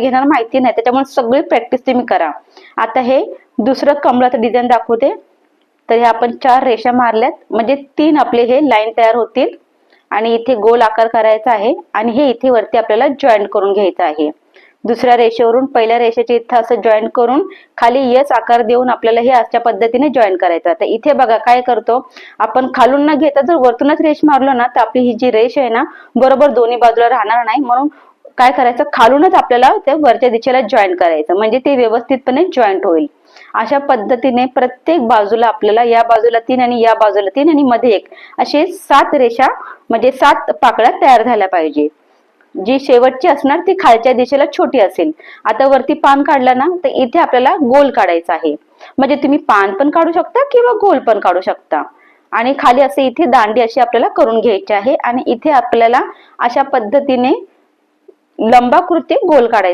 घेणार माहिती नाही. त्याच्यामुळे सगळी प्रॅक्टिस तुम्ही करा. आता हे दुसरं कमळाचं डिझाईन दाखवते. तर हे आपण चार रेषा मारल्यात. म्हणजे तीन आपले हे लाईन तयार होतील. आणि इथे गोल आकार करायचा आहे. आणि हे इथे वरती आपल्याला जॉईंट करून घ्यायचं आहे. दुसऱ्या रेषेवरून पहिल्या रेषेचे इथं असं जॉईन करून खाली यस आकार देऊन आपल्याला हे अशा पद्धतीने जॉईन करायचं. आता इथे बघा काय करतो. आपण खालून न घेता जर वरतूनच रेष मारलो ना तर आपली ही जी रेष आहे ना बरोबर दोन्ही बाजूला राहणार नाही. म्हणून काय करायचं? खालूनच आपल्याला ते वरच्या दिशेला जॉईन करायचं. म्हणजे ते व्यवस्थितपणे जॉईंट होईल. अशा पद्धतीने प्रत्येक बाजूला आपल्याला या बाजूला तीन आणि या बाजूला तीन आणि मध्ये एक असे सात रेषा म्हणजे सात पाकळ्या तयार झाल्या पाहिजे. जी शेवटची असणार ती खालच्या दिशेला छोटी असेल. आता वरती पान काढला ना तर इथे आपल्याला गोल काढायचा आहे. म्हणजे तुम्ही पान पण काढू शकता किंवा गोल पण काढू शकता. आणि खाली असे इथे दांडी अशी आपल्याला करून घ्यायची आहे. आणि इथे आपल्याला अशा पद्धतीने लंबाकृती गोल काढायचा.